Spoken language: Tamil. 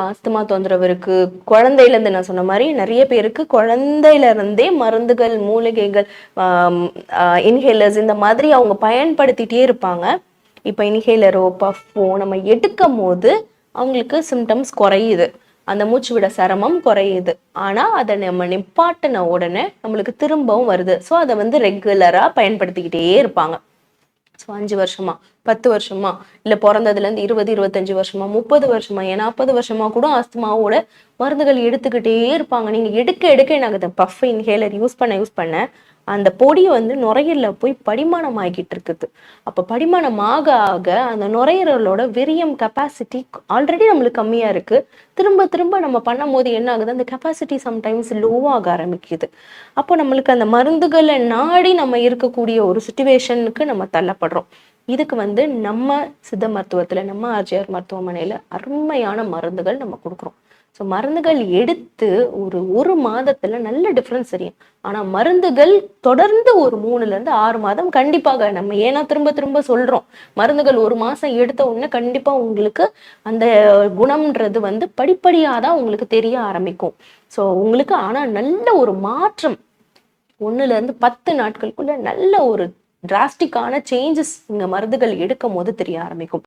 ஆஸ்துமா தொந்தரவு இருக்கு நான் சொன்ன மாதிரி நிறைய பேருக்கு குழந்தையிலேருந்தே மருந்துகள் மூலிகைகள் இன்ஹேலர்ஸ் இந்த மாதிரி அவங்க பயன்படுத்திட்டே இருப்பாங்க. இப்போ இன்ஹேலரோ பஃபோ நம்ம எடுக்கும் போது அவங்களுக்கு சிம்டம்ஸ் குறையுது. அந்த மூச்சு விட சிரமம் குறையுது. ஆனால் அதை நம்ம நிப்பாட்டின உடனே நம்மளுக்கு திரும்பவும் வருது. ஸோ அதை வந்து ரெகுலராக பயன்படுத்திக்கிட்டே இருப்பாங்க. ஸோ அஞ்சு வருஷமா? பத்து வருஷமா? இல்லை பிறந்ததுலேருந்து இருபது இருபத்தஞ்சு வருஷமா? முப்பது வருஷமா? நாற்பது வருஷமா கூட ஆஸ்துமாவோட மருந்துகள் எடுத்துக்கிட்டே இருப்பாங்க. நீங்க எடுக்க எடுக்க எனக்கு பஃப் இன்ஹேலர் யூஸ் பண்ண யூஸ் பண்ண. அந்த பொடி வந்து நுரையீரல போய் படிமானம் ஆகிட்டு இருக்குது அப்போ படிமானம் ஆக ஆக அந்த நுரையீரலோட விரியம் கெப்பாசிட்டி ஆல்ரெடி நம்மளுக்கு கம்மியா இருக்கு. திரும்ப திரும்ப நம்ம பண்ணும்போது என்ன ஆகுது? அந்த கெப்பாசிட்டி சம்டைம்ஸ் லோவாக ஆரம்பிக்குது. அப்போ நம்மளுக்கு அந்த மருந்துகளை நாடி நம்ம இருக்கக்கூடிய ஒரு சுச்சுவேஷனுக்கு நம்ம தள்ளப்படுறோம். இதுக்கு வந்து நம்ம சித்த மருத்துவத்துல நம்ம ஆர்ஜிஆர் மருத்துவமனையில அருமையான மருந்துகள் நம்ம கொடுக்குறோம். ஸோ மருந்துகள் எடுத்து ஒரு ஒரு மாதத்துல நல்ல டிஃப்ரென்ஸ் தெரியும். ஆனா மருந்துகள் தொடர்ந்து ஒரு மூணுல இருந்து ஆறு மாதம் கண்டிப்பாக நம்ம ஏன்னா திரும்ப திரும்ப சொல்றோம். மருந்துகள் ஒரு மாசம் எடுத்த உடனே கண்டிப்பா உங்களுக்கு அந்த குணம்ன்றது வந்து படிப்படியாக தான் உங்களுக்கு தெரிய ஆரம்பிக்கும். ஸோ உங்களுக்கு ஆனா நல்ல ஒரு மாற்றம் ஒண்ணுல இருந்து பத்து நாட்களுக்குள்ள நல்ல ஒரு டிராஸ்டிக்கான சேஞ்சஸ் இங்கே மருந்துகள் எடுக்கும் போது தெரிய ஆரம்பிக்கும்.